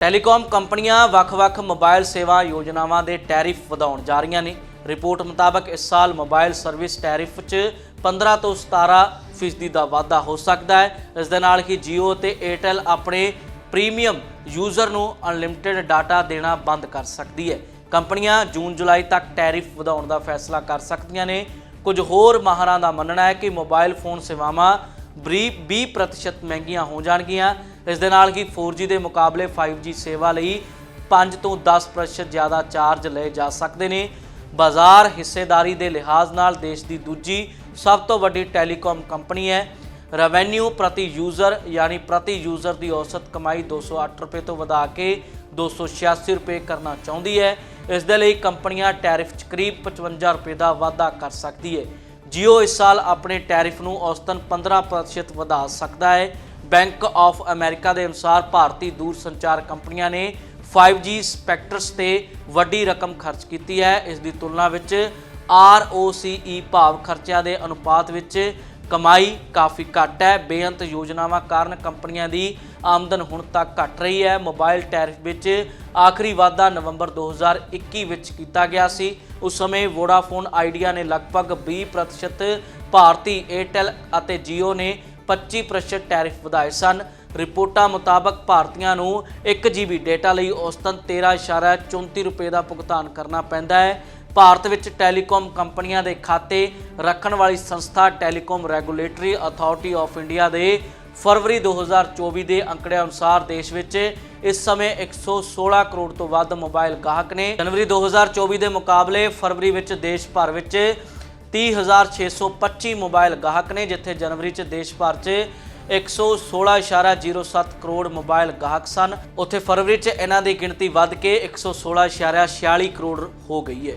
Telecom ਕੰਪਨੀਆਂ ਵੱਖ-ਵੱਖ mobile ਸੇਵਾ ਯੋਜਨਾਵਾਂ ਦੇ ਟੈਰਿਫ ਵਧਾਉਣ ਜਾ ਰਹੀਆਂ ਨੇ। ਰਿਪੋਰਟ ਮੁਤਾਬਕ ਇਸ ਸਾਲ ਮੋਬਾਈਲ ਸਰਵਿਸ ਟੈਰਿਫ 'ਚ 15 ਤੋਂ 17 ਫੀਸਦੀ ਦਾ ਵਾਧਾ ਹੋ ਸਕਦਾ ਹੈ। ਇਸ ਦੇ ਨਾਲ ਹੀ Jio ਤੇ Airtel ਆਪਣੇ ਪ੍ਰੀਮੀਅਮ ਯੂਜ਼ਰ ਨੂੰ ਅਨਲਿਮਿਟਿਡ ਡਾਟਾ ਦੇਣਾ ਬੰਦ ਕਰ ਸਕਦੀ ਹੈ। ਕੰਪਨੀਆਂ ਜੂਨ ਜੁਲਾਈ ਤੱਕ ਟੈਰਿਫ ਵਧਾਉਣ ਦਾ ਫੈਸਲਾ ਕਰ ਸਕਦੀਆਂ ਨੇ। ਕੁਝ ਹੋਰ ਮਾਹਰਾਂ ਦਾ ਮੰਨਣਾ ਹੈ ਕਿ ਮੋਬਾਈਲ ਫੋਨ ਸੇਵਾਵਾਂ ਬਰੀ 20% ਮਹਿੰਗੀਆਂ ਹੋ ਜਾਣਗੀਆਂ। ਇਸ ਦੇ ਨਾਲ ਹੀ 4G ਦੇ ਮੁਕਾਬਲੇ 5G ਸੇਵਾ ਲਈ 5 ਤੋਂ 10% ਜ਼ਿਆਦਾ ਚਾਰਜ ਲਏ ਜਾ ਸਕਦੇ ਨੇ। ਬਾਜ਼ਾਰ ਹਿੱਸੇਦਾਰੀ ਦੇ ਲਿਹਾਜ਼ ਨਾਲ ਦੇਸ਼ ਦੀ ਦੂਜੀ ਸਭ ਤੋਂ ਵੱਡੀ ਟੈਲੀਕਾਮ ਕੰਪਨੀ ਹੈ। ਰੈਵਨਿਊ ਪ੍ਰਤੀ ਯੂਜ਼ਰ ਯਾਨੀ ਪ੍ਰਤੀ ਯੂਜ਼ਰ ਦੀ ਔਸਤ ਕਮਾਈ 208 ਰੁਪਏ ਤੋਂ ਵਧਾ ਕੇ 286 ਰੁਪਏ ਕਰਨਾ ਚਾਹੁੰਦੀ ਹੈ। ਇਸ ਦੇ ਲਈ ਕੰਪਨੀਆਂ ਟੈਰਿਫ 'ਚ ਕਰੀਬ 55 ਰੁਪਏ ਦਾ ਵਾਧਾ ਕਰ ਸਕਦੀ ਹੈ। ਜੀਓ ਇਸ ਸਾਲ ਆਪਣੇ ਟੈਰਿਫ ਨੂੰ ਔਸਤਨ 15% ਵਧਾ ਸਕਦਾ ਹੈ। ਬੈਂਕ ਆਫ ਅਮਰੀਕਾ ਦੇ ਅਨੁਸਾਰ ਭਾਰਤੀ ਦੂਰ ਸੰਚਾਰ ਕੰਪਨੀਆਂ ਨੇ 5G ਸਪੈਕਟਰਸ ਤੇ ਵੱਡੀ ਰਕਮ ਖਰਚ ਕੀਤੀ ਹੈ। ਇਸ ਦੀ ਤੁਲਨਾ ਵਿੱਚ ROCE ਭਾਵ ਖਰਚਿਆਂ ਦੇ ਅਨੁਪਾਤ ਵਿੱਚ ਕਮਾਈ ਕਾਫੀ ਘੱਟ ਹੈ। ਬੇਅੰਤ ਯੋਜਨਾਵਾਂ ਕਾਰਨ ਕੰਪਨੀਆਂ ਦੀ ਆਮਦਨ ਹੁਣ ਤੱਕ ਘਟ ਰਹੀ ਹੈ। ਮੋਬਾਈਲ ਟੈਰਿਫ ਵਿੱਚ ਆਖਰੀ ਵਾਧਾ ਨਵੰਬਰ 2021 ਵਿੱਚ ਕੀਤਾ ਗਿਆ ਸੀ। ਉਸ ਸਮੇਂ ਵੋਡਾਫੋਨ ਆਈਡੀਆ ਨੇ ਲਗਭਗ 20% ਭਾਰਤੀ ਏਅਰਟੈਲ ਅਤੇ Jio ਨੇ 25% ਟੈਰਿਫ ਵਧਾਏ ਸਨ। ਰਿਪੋਰਟਾਂ ਮੁਤਾਬਕ ਭਾਰਤੀਆਂ ਨੂੰ 1 GB ਡੇਟਾ ਲਈ ਔਸਤਨ 13.34 ਰੁਪਏ ਦਾ ਭੁਗਤਾਨ ਕਰਨਾ ਪੈਂਦਾ ਹੈ। ਭਾਰਤ ਵਿੱਚ ਟੈਲੀਕਾਮ ਕੰਪਨੀਆਂ ਦੇ ਖਾਤੇ ਰੱਖਣ ਵਾਲੀ ਸੰਸਥਾ Telecom Regulatory Authority of India ਦੇ ਫਰਵਰੀ 2024 ਦੇ ਅੰਕੜਿਆਂ ਅਨੁਸਾਰ ਦੇਸ਼ ਵਿੱਚ ਇਸ ਸਮੇਂ 116 ਕਰੋੜ ਤੋਂ ਵੱਧ ਮੋਬਾਈਲ ਗਾਹਕ ਨੇ। ਜਨਵਰੀ 2024 ਦੇ ਮੁਕਾਬਲੇ ਫਰਵਰੀ ਵਿੱਚ ਦੇਸ਼ ਭਰ ਵਿੱਚ 30625 ਮੋਬਾਈਲ ਗਾਹਕ ਨੇ, ਜਿੱਥੇ ਜਨਵਰੀ 'ਚ ਦੇਸ਼ ਭਰ 'ਚ 116.07 ਕਰੋੜ ਮੋਬਾਈਲ ਗਾਹਕ ਸਨ। ਉੱਥੇ ਫਰਵਰੀ 'ਚ ਇਹਨਾਂ ਦੀ ਗਿਣਤੀ ਵੱਧ ਕੇ 116.46 ਕਰੋੜ ਹੋ ਗਈ ਹੈ।